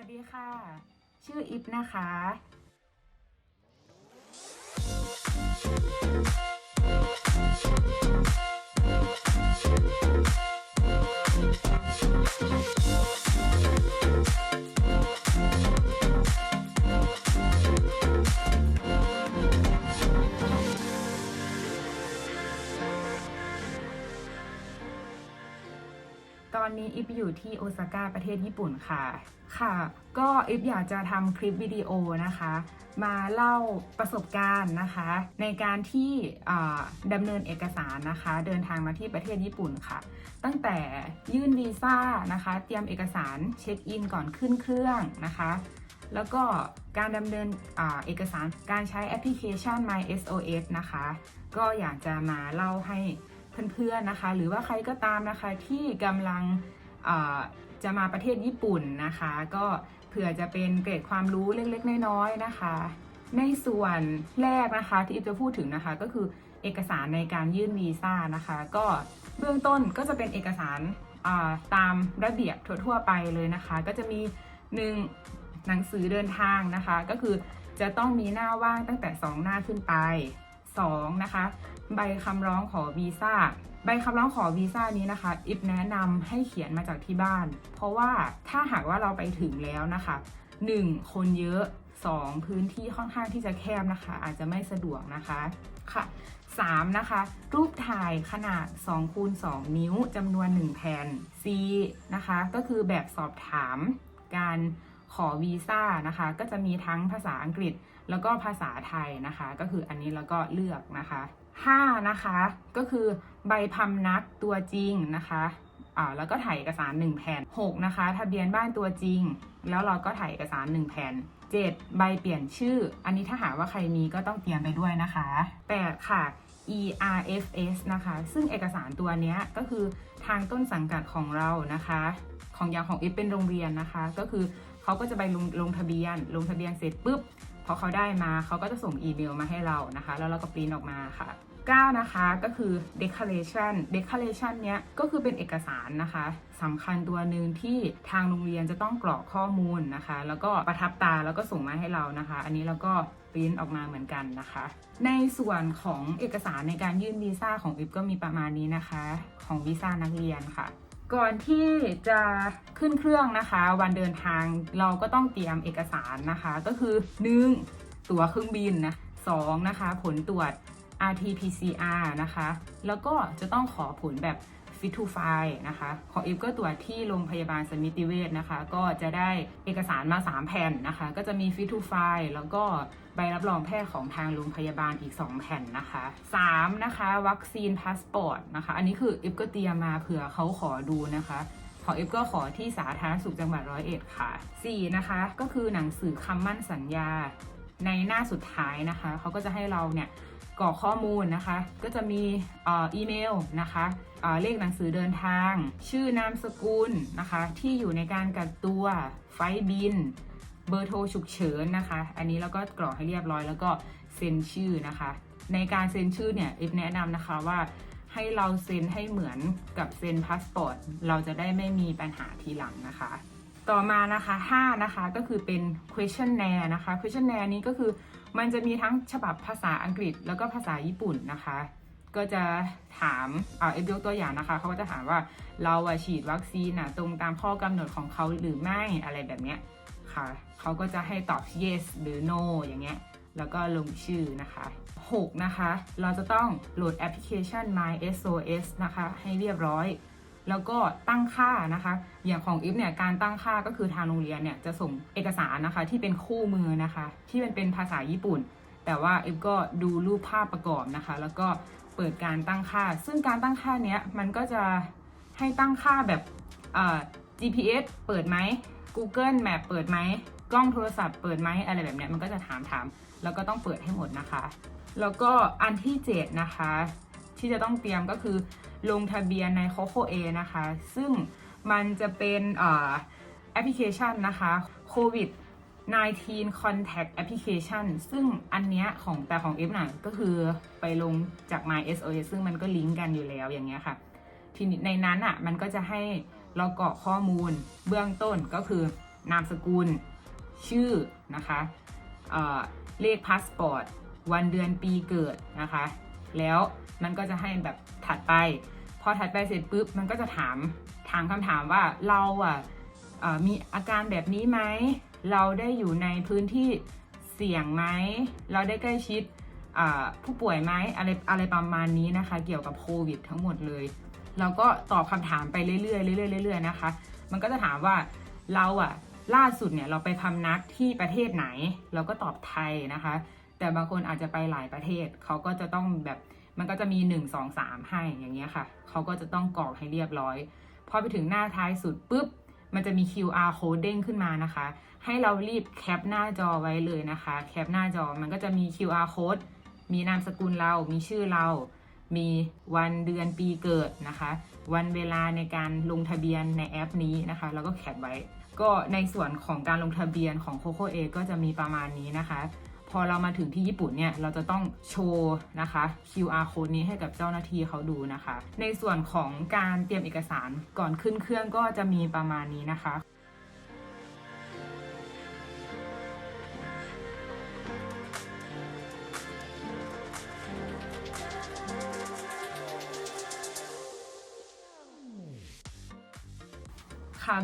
วัสดีค่ะ ชื่ออิฟนะคะ ตอนนี้อิฟอยู่ที่โอซาก้าประเทศญี่ปุ่นค่ะ ค่ะ ก็อิฟอยากจะทำคลิปวิดีโอนะคะ มาเล่าประสบการณ์นะคะ ในการที่ดำเนินเอกสารนะคะ เดินทางมาที่ประเทศญี่ปุ่นค่ะ ตั้งแต่ยื่นวีซ่านะคะ เตรียมเอกสารเช็คอินก่อนขึ้นเครื่องนะคะ แล้วก็การดำเนินอเอกสารการใช้แอปพลิเคชัน My SOS นะคะ ก็อยากจะมาเล่าให้เพื่อนๆนะคะ หรือว่าใครก็ตามนะคะที่กำลัง จะมาประเทศญี่ปุ่นนะคะ ก็เผื่อจะเป็นเกร็ดความรู้เล็กๆ น้อยๆนะคะ ในส่วนแรกนะคะที่อิฟจะพูดถึงนะคะก็คือเอกสารในการยื่นวีซ่านะคะ ก็เบื้องต้นก็จะเป็นเอกสาราตามระเบียบทั่วๆไปเลยนะคะ ก็จะมีหนึ่งหนังสือเดินทางนะคะ ก็คือจะต้องมีหน้าว่างตั้งแต่ 2 หน้าขึ้นไป2นะคะ ใบคำร้องขอวีซ่าใบคำร้องขอวีซ่านี้นะคะ อิฟแนะนำให้เขียนมาจากที่บ้าน เพราะว่าถ้าหากว่าเราไปถึงแล้วนะคะ 1. คนเยอะ 2. พื้นที่ค่อนข้างที่จะแคบนะคะ อาจจะไม่สะดวกนะคะค่ะ 3. นะคะ รูปถ่ายขนาด2คูณ2นิ้วจำนวน 1 แผ่น C นะคะ ก็คือแบบสอบถามการขอวีซ่านะคะ ก็จะมีทั้งภาษาอังกฤษ แล้วก็ภาษาไทยนะคะ ก็คืออันนี้แล้วก็เลือกนะคะ 5 นะคะ ก็คือใบพำนักตัวจริงนะคะอ่าแล้วก็ถ่ายเอกสาร 1 แผ่น 6 นะคะ ทะเบียนบ้านตัวจริง แล้วเราก็ถ่ายเอกสาร 1 แผ่น 7 ใบเปลี่ยนชื่อ อันนี้ถ้าหาว่าใครมีก็ต้องเตรียมไปด้วยนะคะ 8 ค่ะ ERFS นะคะ ซึ่งเอกสารตัวนี้ก็คือทางต้นสังกัดของเรานะคะ ของอย่างของอิฟเป็นโรงเรียนนะคะ ก็คือเขาก็จะไปลงลงทะเบียน ลงทะเบียนเสร็จปุ๊บ พอเขาได้มาเขาก็จะส่งอีเมลมาให้เรานะคะ แล้วเราก็ปริ้นออกมาค่ะ9นะคะก็คือ declaration declaration เนี้ยก็คือเป็นเอกสารนะคะสำคัญตัวหนึ่งที่ทางโรงเรียนจะต้องกรอกข้อมูลนะคะ แล้วก็ประทับตาแล้วก็ส่งมาให้เรานะคะ อันนี้เราก็ปริ้นออกมาเหมือนกันนะคะ ในส่วนของเอกสารในการยื่นวีซ่าของอิฟก็มีประมาณนี้นะคะ ของวีซ่านักเรียนค่ะ ก่อนที่จะขึ้นเครื่องนะคะ วันเดินทางเราก็ต้องเตรียมเอกสารนะคะ ก็คือ 1. ตั๋วเครื่องบินนะสองนะคะ ผลตรวจ RT-PCR นะคะ แล้วก็จะต้องขอผลแบบ fit to file นะคะของอิฟก็ตรวจที่โรงพยาบาลสมิติเวชนะคะ ก็จะได้เอกสารมา 3 แผ่นนะคะ ก็จะมี fit to file แล้วก็ใบรับรองแพทย์ของทางโรงพยาบาลอีก 2 แผ่นนะคะ3นะคะวัคซีนพาสปอร์ตนะคะ อันนี้คืออิฟก็เตรียมมาเผื่อเขาขอดูนะคะของเอฟก็ขอที่สาธารณสุขจังหวัดร้อยเอ็ดค่ะ 4 นะคะ ก็คือหนังสือคำมั่นสัญญา ในหน้าสุดท้ายนะคะเขาก็จะให้เราเนี่ยกรอกข้อมูลนะคะ ก็จะมีอีเมลนะคะเลขหนังสือเดินทาง ชื่อนามสกุลนะคะ ที่อยู่ในการกักตัวไฟบิน เบอร์โทรฉุกเฉินนะคะ อันนี้เราก็กรอกให้เรียบร้อยแล้วก็เซ็นชื่อนะคะ ในการเซ็นชื่อเนี่ยเอฟแนะนำนะคะว่าให้เราเซ็นให้เหมือนกับเซ็นพาสปอร์ตเราจะได้ไม่มีปัญหาทีหลังนะคะ ต่อมานะคะ5นะคะก็คือเป็น questionnaire นะคะ questionnaire นี้ก็คือมันจะมีทั้งฉบับภาษาอังกฤษแล้วก็ภาษาญี่ปุ่นนะคะ ก็จะถามเอ่อเอฟยกตัวอย่างนะคะ เขาก็จะถามว่าเราฉีดวัคซีนอะตรงตามข้อกำหนดของเขาหรือไม่อะไรแบบเนี้ยค่ะเขาก็จะให้ตอบ yes หรือ no อย่างเงี้ยแล้วก็ลงชื่อนะคะ 6 นะคะ เราจะต้องโหลดแอปพลิเคชัน My SOS นะคะ ให้เรียบร้อย แล้วก็ตั้งค่านะคะ อย่างของอิฟเนี่ยการตั้งค่าก็คือทางโรงเรียนเนี่ยจะส่งเอกสารนะคะที่เป็นคู่มือนะคะ ที่มันเป็นภาษาญี่ปุ่น แต่ว่าอิฟก็ดูรูปภาพประกอบนะคะ แล้วก็เปิดการตั้งค่า ซึ่งการตั้งค่าเนี้ยมันก็จะให้ตั้งค่าแบบเอ่อ GPS เปิดไหม Google Map เปิดไหมกล้องโทรศัพท์เปิดไหมอะไรแบบเนี้ยมันก็จะถามถาม แล้วก็ต้องเปิดให้หมดนะคะ แล้วก็อันที่ 7 นะคะ ที่จะต้องเตรียมก็คือลงทะเบียนใน COCO A นะคะ ซึ่งมันจะเป็นแอปพลิเคชันนะคะ COVID 19 contact application ซึ่งอันเนี้ยของแต่ของ F น่ะก็คือไปลงจาก My SOS ซึ่งมันก็ลิงก์กันอยู่แล้วอย่างเงี้ยค่ะ ทีนี้ในนั้นอะมันก็จะให้เรากรอกข้อมูลเบื้องต้นก็คือนามสกุล ชื่อนะคะเเลขพาสปอร์ต วันเดือนปีเกิดนะคะ แล้วมันก็จะให้แบบถัดไป พอถัดไปเสร็จปุ๊บมันก็จะถามถามคำถามว่าเราอะมีอาการแบบนี้ไหม เราได้อยู่ในพื้นที่เสี่ยงไหม เราได้ใกล้ชิดผู้ป่วยไหมอะไรอะไรประมาณนี้นะคะ เกี่ยวกับโควิดทั้งหมดเลยเราก็ตอบคำถามไปเรื่อยๆเรื่อยๆเรื่อยๆนะคะ มันก็จะถามว่าเราอะล่าสุดเนี่ยเราไปพำนักที่ประเทศไหน เราก็ตอบไทยนะคะ แต่บางคนอาจจะไปหลายประเทศเขาก็จะต้องแบบมันก็จะมี 1 2 3 ให้อย่างเงี้ยค่ะเขาก็จะต้องกรอกให้เรียบร้อยพอไปถึงหน้าท้ายสุดปุ๊บมันจะมี QR code เด้งขึ้นมานะคะ ให้เรารีบแคปหน้าจอไว้เลยนะคะ แคปหน้าจอมันก็จะมี QR code มีนามสกุลเรา มีชื่อเรา มีวันเดือนปีเกิดนะคะ วันเวลาในการลงทะเบียนในแอปนี้นะคะ แล้วก็แคปไว้ ก็ในส่วนของการลงทะเบียนของ Coco A ก็จะมีประมาณนี้นะคะ พอเรามาถึงที่ญี่ปุ่นเนี่ย เราจะต้องโชว์นะคะ QR code นี้ให้กับเจ้าหน้าที่เขาดูนะคะ ในส่วนของการเตรียมเอกสารก่อนขึ้นเครื่องก็จะมีประมาณนี้นะคะ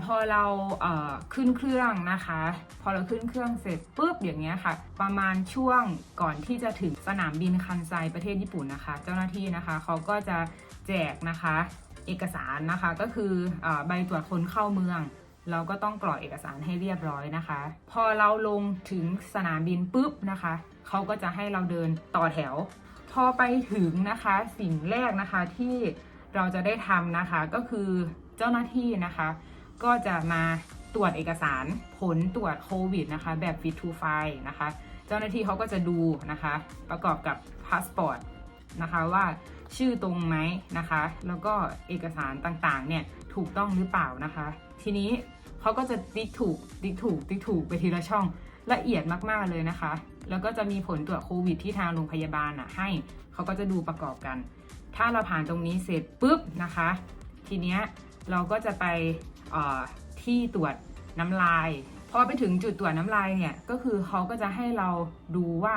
พอเราเขึ้นเครื่องนะคะ พอเราขึ้นเครื่องเสร็จปุ๊บอย่างเงี้ยค่ะ ประมาณช่วงก่อนที่จะถึงสนามบินคันไซประเทศญี่ปุ่นนะคะ เจ้าหน้าที่นะคะเขาก็จะแจกนะคะ เอกสารนะคะก็คืออใบตรวจคนเข้าเมือง เราก็ต้องกรอกเอกสารให้เรียบร้อยนะคะ พอเราลงถึงสนามบินปุ๊บนะคะเขาก็จะให้เราเดินต่อแถว พอไปถึงนะคะสิ่งแรกนะคะที่เราจะได้ทำนะคะก็คือเจ้าหน้าที่นะคะ ก็จะมาตรวจเอกสารผลตรวจโควิดนะคะ แบบ fit to file นะคะ เจ้าหน้าที่เขาก็จะดูนะคะ ประกอบกับพาสปอร์ตนะคะว่าชื่อตรงไหมนะคะ แล้วก็เอกสารต่างๆ เนี่ยถูกต้องหรือเปล่านะคะ ทีนี้เขาก็จะติ๊กถูกติ๊กถูกติ๊กถูกไปทีละช่องละเอียดมากๆเลยนะคะ แล้วก็จะมีผลตรวจโควิดที่ทางโรงพยาบาลอะให้เขาก็จะดูประกอบกัน ถ้าเราผ่านตรงนี้เสร็จปุ๊บนะคะ ทีเนี้ยเราก็จะไป ที่ตรวจน้ำลายพอไปถึงจุดตรวจน้ำลายเนี่ยก็คือเขาก็จะให้เราดูว่า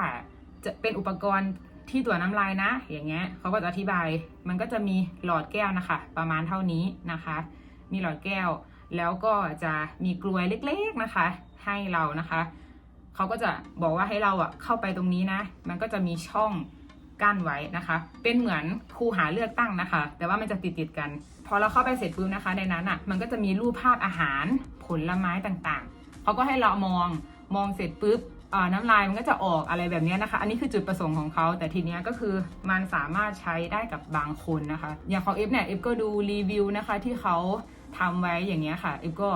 จะเป็นอุปกรณ์ที่ตรวจน้ำลายนะ อย่างเงี้ยเขาก็จะอธิบายมันก็จะมีหลอดแก้วนะคะ ประมาณเท่านี้นะคะ มีหลอดแก้ว แล้วก็จะมีกลวยเล็กๆนะคะ ให้เรานะคะเขาก็จะบอกว่าให้เราอะเข้าไปตรงนี้นะ มันก็จะมีช่อง กั้นไว้นะคะ เป็นเหมือนคูหาเลือกตั้งนะคะ แต่ว่ามันจะติดติดๆกัน พอเราเข้าไปเสร็จปุ๊บนะคะ ในนั้นอะมันก็จะมีรูปภาพอาหาร ผลไม้ต่างๆ เขาก็ให้เรามอง มองเสร็จปุ๊บน้ำลายมันก็จะออกอะไรแบบนี้นะคะ อันนี้คือจุดประสงค์ของเขา แต่ทีนี้ก็คือมันสามารถใช้ได้กับบางคนนะคะ อย่างของเอฟเนี่ย เอฟก็ดูรีวิวนะคะที่เขาทำไว้อย่างเงี้ยค่ะ เอฟก็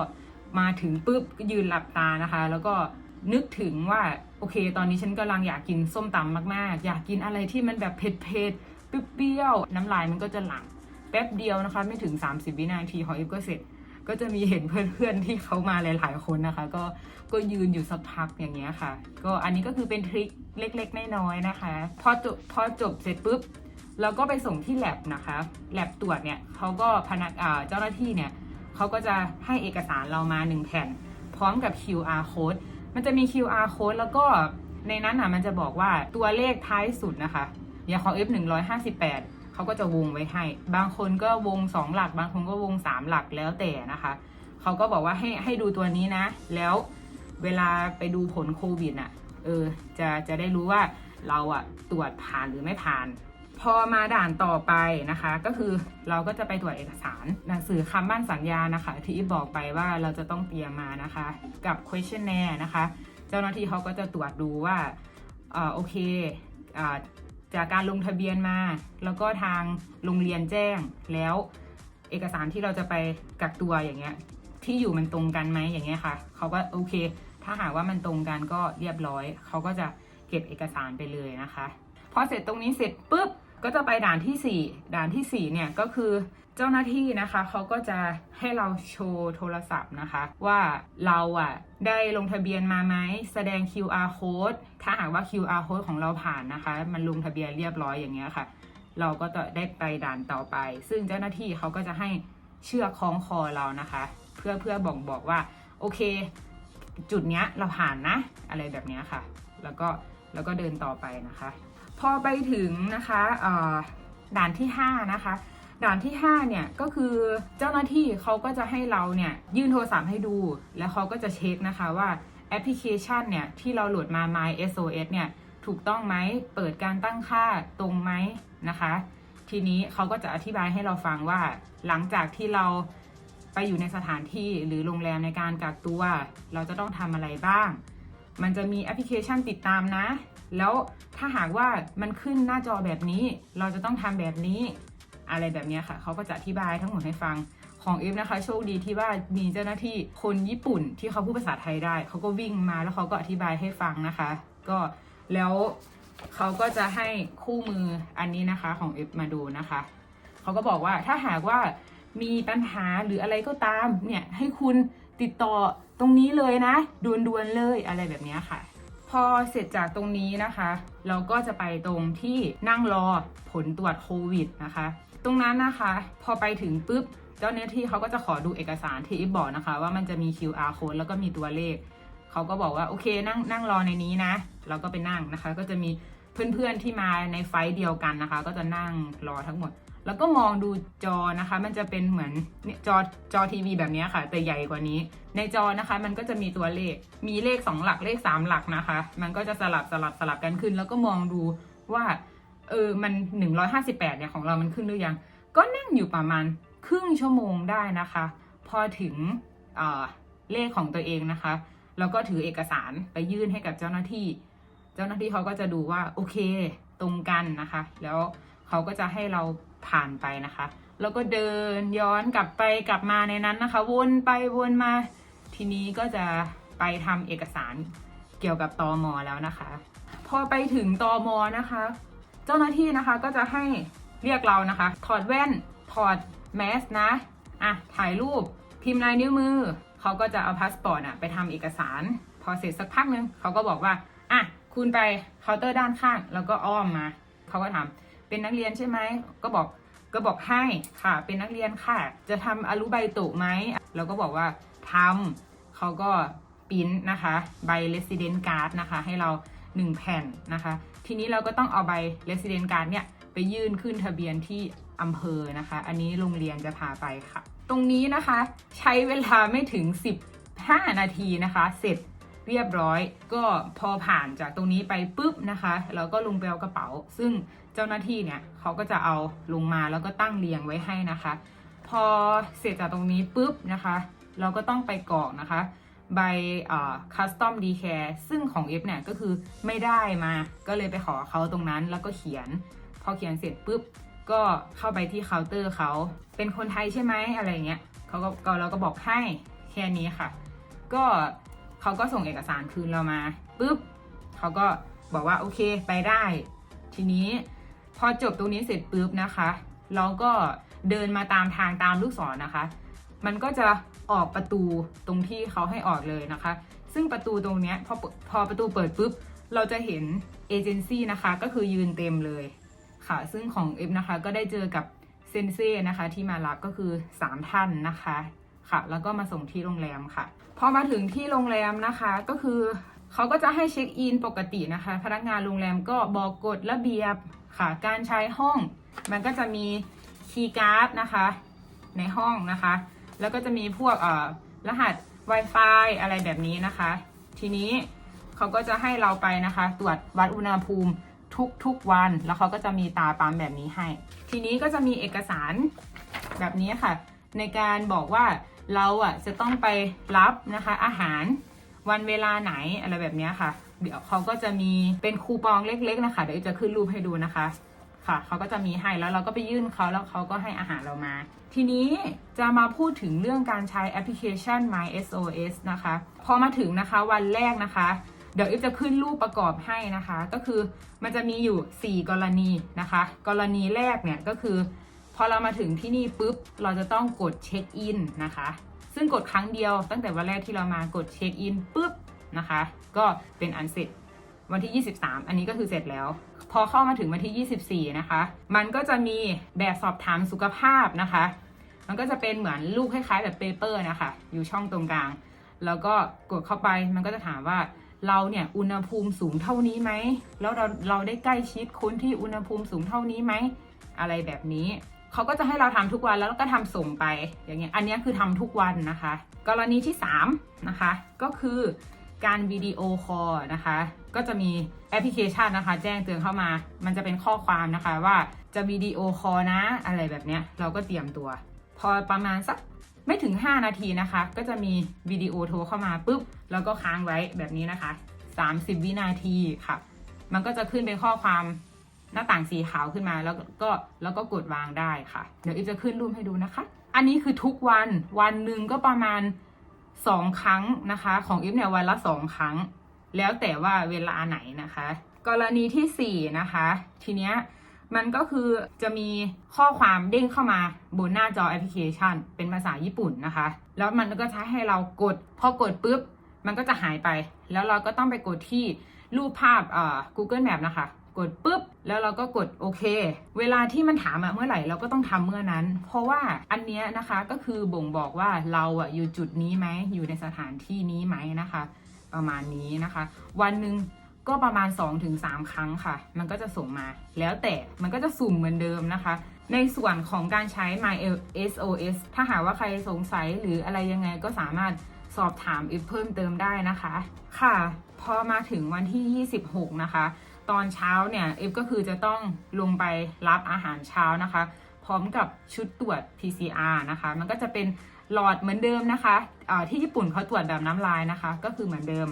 มาถึงปุ๊บก็ยืนหลับตานะคะ แล้วก็ นึกถึงว่าโอเค ตอนนี้ฉันกำลังอยากกินส้มตำมากๆ อยากกินอะไรที่มันแบบเผ็ดๆเปรี้ยวๆน้ำลายมันก็จะหลั่งแป๊บเดียวนะคะ ไม่ถึง 30 วินาทีของเอฟก็เสร็จ ก็จะมีเห็นเพื่อนๆที่เขามาหลายๆคนนะคะ ก็ก็ยืนอยู่สักพักอย่างเงี้ยค่ะ ก็อันนี้ก็คือเป็นทริคเล็กๆน้อยๆนะคะ พอจบพอจบเสร็จปุ๊บเราก็ไปส่งที่แ a บนะคะแ a บตรวจเนี่ยเขาก็พนักเจ้าหน้าที่เนี่ยเขาก็จะให้เอกสารเรามาหนึ่งแผ่น พร้อมกับ QR code มันจะมี QR code แล้วก็ในนั้นอะมันจะบอกว่าตัวเลขท้ายสุดนะคะอย่างของ F 158เขาก็จะวงไว้ให้ บางคนก็วง 2 หลัก บางคนก็วง 3 หลักแล้วแต่นะคะเขาก็บอกว่าให้ให้ดูตัวนี้นะ แล้วเวลาไปดูผลโควิดอะเออจะจะได้รู้ว่าเราอะตรวจผ่านหรือไม่ผ่าน พอมาด่านต่อไปนะคะ ก็คือเราก็จะไปตรวจเอกสารหนังสือคำมั่นสัญญานะคะ ที่บอกไปว่าเราจะต้องเตรียมมานะคะ กับ questionnaire นะคะ เจ้าหน้าที่เขาก็จะตรวจดูว่าอโอเคอาจากการลงทะเบียนมา แล้วก็ทางโรงเรียนแจ้งแล้วเอกสารที่เราจะไปกักตัวอย่างเงี้ยที่อยู่มันตรงกันไหมอย่างเงี้ยค่ะเขาก็โอเค ถ้าหากว่ามันตรงกันก็เรียบร้อยเขาก็จะเก็บเอกสารไปเลยนะคะ พอเสร็จตรงนี้เสร็จปุ๊บก็จะไปด่านที่ 4 ด่านทีสี่ 4 เนี่ยก็คือเจ้าหน้าที่นะคะเขาก็จะให้เราโชว์โทรศัพท์นะคะ ว่าเราอะได้ลงทะเบียนมาไหมแสดง QR code ถ้าหากว่า QR code ของเราผ่านนะคะ มันลงทะเบียนเรียบร้อยอย่างเงี้ยค่ะ เราก็จะได้ไปด่านต่อไป ซึ่งเจ้าหน้าที่เขาก็จะให้เชือกคล้องคอเรานะคะ เพื่อเพื่อบอกบอกว่าโอเค จุดเนี้ยเราผ่านนะ อะไรแบบเนี้ยค่ะ แล้วก็แล้วก็เดินต่อไปนะคะ พอไปถึงนะคะด่านที่ 5 นะคะ ด่านที่ 5 เนี่ยก็คือเจ้าหน้าที่เขาก็จะให้เราเนี่ยยื่นโทรศัพท์ให้ดู แล้วเขาก็จะเช็คนะคะว่าแอปพลิเคชันเนี่ยที่เราโหลดมา My SOS เนี่ยถูกต้องไหมเปิดการตั้งค่าตรงไหมนะคะ ทีนี้เขาก็จะอธิบายให้เราฟังว่า หลังจากที่เราไปอยู่ในสถานที่หรือโรงแรมในการกักตัว เราจะต้องทำอะไรบ้าง มันจะมีแอปพลิเคชันติดตามนะ แล้วถ้าหากว่ามันขึ้นหน้าจอแบบนี้ เราจะต้องทำแบบนี้ อะไรแบบนี้ค่ะ เขาก็จะอธิบายทั้งหมดให้ฟัง ของเอฟนะคะ โชคดีที่ว่ามีเจ้าหน้าที่คนญี่ปุ่นที่เขาพูดภาษาไทยได้ เขาก็วิ่งมาแล้วเขาก็อธิบายให้ฟังนะคะ ก็แล้วเขาก็จะให้คู่มืออันนี้นะคะของเอฟมาดูนะคะ เขาก็บอกว่าถ้าหากว่ามีปัญหาหรืออะไรก็ตามเนี่ยให้คุณติดต่อตรงนี้เลยนะด่วนๆเลยอะไรแบบนี้ค่ะ พอเสร็จจากตรงนี้นะคะ เราก็จะไปตรงที่นั่งรอผลตรวจโควิดนะคะ ตรงนั้นนะคะ พอไปถึงปุ๊บเจ้าหน้าที่เขาก็จะขอดูเอกสารที่อิฟบอกนะคะ ว่ามันจะมี QR code แล้วก็มีตัวเลข เขาก็บอกว่าโอเคนั่งนั่งรอในนี้นะ เราก็ไปนั่งนะคะ ก็จะมีเพื่อนๆที่มาในไฟล์เดียวกันนะคะ ก็จะนั่งรอทั้งหมด แล้วก็มองดูจอนะคะ มันจะเป็นเหมือนจอจอทีวีแบบนี้ค่ะ แต่ใหญ่กว่านี้ ในจอนะคะ มันก็จะมีตัวเลข มีเลข 2 หลักเลข 3 หลักนะคะ มันก็จะสลับสลับสลับกันขึ้น แล้วก็มองดูว่าเออมัน 158เนี่ยของเรามันขึ้นหรือยัง ก็นั่งอยู่ประมาณครึ่งชั่วโมงได้นะคะ พอถึงเเลขของตัวเองนะคะแล้วก็ถือเอกสารไปยื่นให้กับเจ้าหน้าที่ เจ้าหน้าที่เขาก็จะดูว่าโอเคตรงกันนะคะ แล้วเขาก็จะให้เรา ผ่านไปนะคะ แล้วก็เดินย้อนกลับไปกลับมาในนั้นนะคะ วนไปวนมา ทีนี้ก็จะไปทำเอกสารเกี่ยวกับตอมอแล้วนะคะ พอไปถึงตอมอนะคะ เจ้าหน้าที่นะคะก็จะให้เรียกเรานะคะ ถอดแว่น ถอดแมสนะ อะ ถ่ายรูป พิมพ์ลายนิ้วมือ เขาก็จะเอาพาสปอร์ตอะไปทำเอกสาร พอเสร็จสักพักนึง เขาก็บอกว่า อะ คุณไปเคาน์เตอร์ด้านข้าง แล้วก็อ้อมมา เขาก็ถาม เป็นนักเรียนใช่ไหมก็บอกก็บอกให้ค่ะ เป็นนักเรียนค่ะ จะทำอรุใบโตไหมเราก็บอกว่าทำเขาก็ปิ้นนะคะ ใบ resident card นะคะ ให้เรา 1 แผ่นนะคะ ทีนี้เราก็ต้องเอาใบ resident card เนี่ยไปยื่นขึ้นทะเบียนที่อำเภอนะคะ อันนี้โรงเรียนจะพาไปค่ะ ตรงนี้นะคะ ใช้เวลาไม่ถึง 15 นาทีนะคะ เสร็จ เรียบร้อย ก็พอผ่านจากตรงนี้ไปปุ๊บนะคะเราก็ลงไปเอากระเป๋า ซึ่งเจ้าหน้าที่เนี่ยเขาก็จะเอาลงมาแล้วก็ตั้งเรียงไว้ให้นะคะ พอเสร็จจากตรงนี้ปุ๊บนะคะ เราก็ต้องไปกรอกนะคะใบคัสตอมดีแคร์ซึ่งของเอฟเนี่ยก็คือไม่ได้มาก็เลยไปขอเขาตรงนั้นแล้วก็เขียน พอเขียนเสร็จปุ๊บก็เข้าไปที่เคาน์เตอร์เขาเป็นคนไทยใช่ไหมอะไรเงี้ยเขาก็ก็เราก็บอกให้แค่นี้ค่ะ ก็ เขาก็ส่งเอกสารคืนเรามาปุ๊บเขาก็บอกว่าโอเคไปได้ ทีนี้พอจบตรงนี้เสร็จปุ๊บนะคะ เราก็เดินมาตามทางตามลูกศรนะคะ มันก็จะออกประตูตรงที่เขาให้ออกเลยนะคะ ซึ่งประตูตรงนี้พอพอประตูเปิดปุ๊บเราจะเห็นเอเจนซี่นะคะก็คือยืนเต็มเลยค่ะ ซึ่งของเอฟนะคะก็ได้เจอกับเซนเซ่นะคะที่มารับก็คือ 3 ท่านนะคะ ค่ะ แล้วก็มาส่งที่โรงแรมค่ะ พอมาถึงที่โรงแรมนะคะ ก็คือเขาก็จะให้เช็คอินปกตินะคะ พนักงานโรงแรมก็บอกกฎระเบียบค่ะ การใช้ห้อง มันก็จะมีคีย์การ์ดนะคะ ในห้องนะคะ แล้วก็จะมีพวกเอ่อรหัส Wi-Fi อะไรแบบนี้นะคะ ทีนี้เขาก็จะให้เราไปนะคะ ตรวจวัดอุณหภูมิทุกๆวัน แล้วเขาก็จะมีตาปั๊มแบบนี้ให้ ทีนี้ก็จะมีเอกสารแบบนี้ค่ะ ในการบอกว่า เราอะจะต้องไปรับนะคะอาหารวันเวลาไหนอะไรแบบนี้ค่ะ เดี๋ยวเขาก็จะมีเป็นคูปองเล็ก ๆ นะคะ เดี๋ยวจะขึ้นรูปให้ดูนะคะ ค่ะเขาก็จะมีให้แล้วเราก็ไปยื่นเขาแล้วเขาก็ให้อาหารเรามา ทีนี้จะมาพูดถึงเรื่องการใช้แอปพลิเคชัน My SOS นะคะ พอมาถึงนะคะวันแรกนะคะ เดี๋ยวอิฟจะขึ้นรูปประกอบให้นะคะ ก็คือมันจะมีอยู่ 4 กรณีนะคะ กรณีแรกเนี่ยก็คือ พอเรามาถึงที่นี่ปุ๊บ เราจะต้องกดเช็คอินนะคะ ซึ่งกดครั้งเดียวตั้งแต่วันแรกที่เรามากดเช็คอินปุ๊บนะคะ ก็เป็นอันเสร็จวันที่ 23 อันนี้ก็คือเสร็จแล้ว พอเข้ามาถึงวันที่ 24 นะคะ มันก็จะมีแบบสอบถามสุขภาพนะคะ มันก็จะเป็นเหมือนลูกคล้ายๆแบบเปเปอร์นะคะ อยู่ช่องตรงกลาง แล้วก็กดเข้าไป มันก็จะถามว่าเราเนี่ยอุณหภูมิสูงเท่านี้ไหม แล้วเราเราได้ใกล้ชิดคนที่อุณหภูมิสูงเท่านี้ไหม อะไรแบบนี้ เขาก็จะให้เราทำทุกวันแล้วก็ทำส่งไป อย่างเงี้ย อันนี้คือทำทุกวันนะคะ กรณีที่3นะคะก็คือการวิดีโอคอลนะคะ ก็จะมีแอปพลิเคชันนะคะ แจ้งเตือนเข้ามา มันจะเป็นข้อความนะคะว่าจะวิดีโอคอลนะอะไรแบบเนี้ยเราก็เตรียมตัว พอประมาณสักไม่ถึง 5 นาทีนะคะ ก็จะมีวิดีโอโทรเข้ามาปุ๊บแล้วก็ค้างไว้แบบนี้นะคะ 30 วินาทีค่ะ มันก็จะขึ้นเป็นข้อความ หน้าต่างสีขาวขึ้นมาแล้วก็แล้วก็กดวางได้ค่ะ เดี๋ยวอีฟจะขึ้นรูปให้ดูนะคะ อันนี้คือทุกวันวันหนึ่งก็ประมาณ2ครั้งนะคะ ของอีฟเนี่ยวันละ2ครั้ง แล้วแต่ว่าเวลาไหนนะคะ กรณีทีสี่4นะคะ ทีเนี้ยมันก็คือจะมีข้อความเด้งเข้ามาบนหน้าจอแอปพลิเคชัน เป็นภาษาญี่ปุ่นนะคะ แล้วมันก็จะให้เรากด พอกดปุ๊บ มันก็จะหายไป แล้วเราก็ต้องไปกดที่ รูปภาพเอ่อ Google Map นะคะ กดปุ๊บ แล้วเราก็กดโอเค เวลาที่มันถามอะเมื่อไหร่เราก็ต้องทำเมื่อนั้น เพราะว่าอันเนี้ยนะคะก็คือบ่งบอกว่าเราอะอยู่จุดนี้ไหม อยู่ในสถานที่นี้ไหมนะคะ ประมาณนี้นะคะ วันหนึ่งก็ประมาณ 2-3 ครั้งค่ะ มันก็จะส่งมา แล้วแต่ มันก็จะสุ่มเหมือนเดิมนะคะ ในส่วนของการใช้ My SOS ถ้าหากว่าใครสงสัยหรืออะไรยังไงก็สามารถสอบถามอีกเพิ่มเติมได้นะคะ ค่ะ พอมาถึงวันที่ 26 นะคะ ตอนเช้าเนี่ยเอฟก็คือจะต้องลงไปรับอาหารเช้านะคะ พร้อมกับชุดตรวจ PCR นะคะ มันก็จะเป็นหลอดเหมือนเดิมนะคะะที่ญี่ปุ่นเขาตรวจแบบน้ำลายนะคะ ก็คือเหมือนเดิม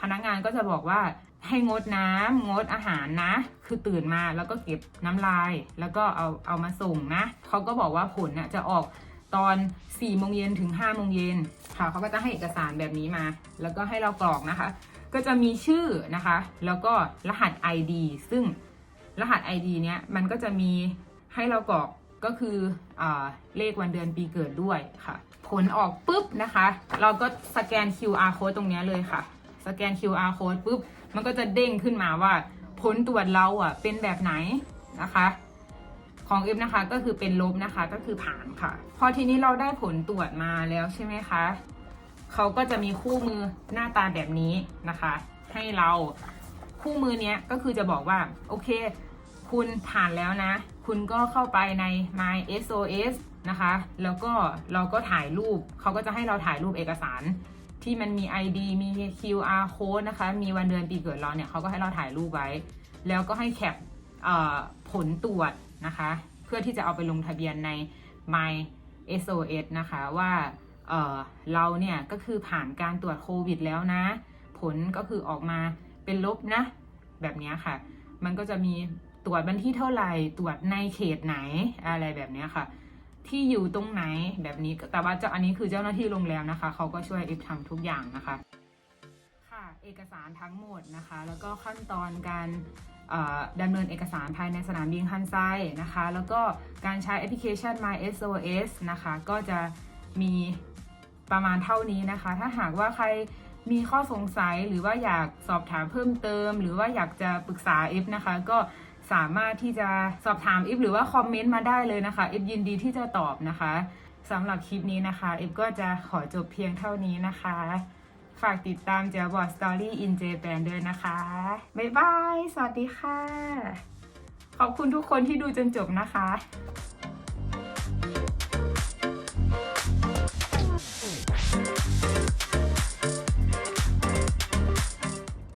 พนักงานก็จะบอกว่าให้งดน้ำงดอาหารนะ คือตื่นมาแล้วก็เก็บน้ำลาย แล้วก็เอาเอามาส่งนะเขาก็บอกว่าผลน่ะจะออกตอน4โมงเย็นถึง5โมงเย็นค่ะเขาก็จะให้เอกสารแบบนี้มา แล้วก็ให้เรากรอกนะคะ ก็จะมีชื่อนะคะ แล้วก็รหัส ID ซึ่งรหัส ID เนี้ยมันก็จะมีให้เรากรอกก็คืออเลขวันเดือนปีเกิดด้วยค่ะ ผลออกปุ๊บนะคะ เราก็สแกน QR code ตรงนี้เลยค่ะ สแกน QR code ปุ๊บ มันก็จะเด้งขึ้นมาว่าผลตรวจเราอะเป็นแบบไหนนะคะ ของเอฟนะคะก็คือเป็นลบนะคะก็คือผ่านค่ะ พอทีนี้เราได้ผลตรวจมาแล้วใช่ไหมคะ เขาก็จะมีคู่มือหน้าตาแบบนี้นะคะ ให้เราคู่มือเนี้ยก็คือจะบอกว่า โอเค คุณผ่านแล้วนะ คุณก็เข้าไปใน My SOS นะคะ แล้วก็เราก็ถ่ายรูป เขาก็จะให้เราถ่ายรูปเอกสาร ที่มันมี ID มี QR code นะคะ มีวันเดือนปีเกิดเราเนี่ยเขาก็ให้เราถ่ายรูปไว้ แล้วก็ให้แคปผลตรวจนะคะ เพื่อที่จะเอาไปลงทะเบียนใน My SOS นะคะว่า เเราเนี่ยก็คือผ่านการตรวจโควิดแล้วนะ ผลก็คือออกมาเป็นลบนะ แบบนี้ค่ะ มันก็จะมีตรวจวันที่เท่าไหร่ ตรวจในเขตไหนอะไรแบบนี้ค่ะ ที่อยู่ตรงไหนแบบนี้ แต่ว่าเจ้าอันนี้คือเจ้าหน้าที่โรงแรมนะคะ เขาก็ช่วยอิฟทำทุกอย่างนะคะ ค่ะ เอกสารทั้งหมดนะคะ แล้วก็ขั้นตอนการดำเนินเอกสารภายในสนามบินคันไซนะคะ แล้วก็การใช้แอปพลิเคชัน My SOS นะคะ ก็จะมี ประมาณเท่านี้นะคะ ถ้าหากว่าใครมีข้อสงสัยหรือว่าอยากสอบถามเพิ่มเติม หรือว่าอยากจะปรึกษาเอฟนะคะ ก็สามารถที่จะสอบถามเอฟหรือว่าคอมเมนต์มาได้เลยนะคะเอฟยินดีที่จะตอบนะคะสำหรับคลิปนี้นะคะเอฟก็จะขอจบเพียงเท่านี้นะคะ ฝากติดตามเจอบอสตอรี่อินเจแปนด้วยนะคะ บ๊ายบาย สวัสดีค่ะ ขอบคุณทุกคนที่ดูจนจบนะคะ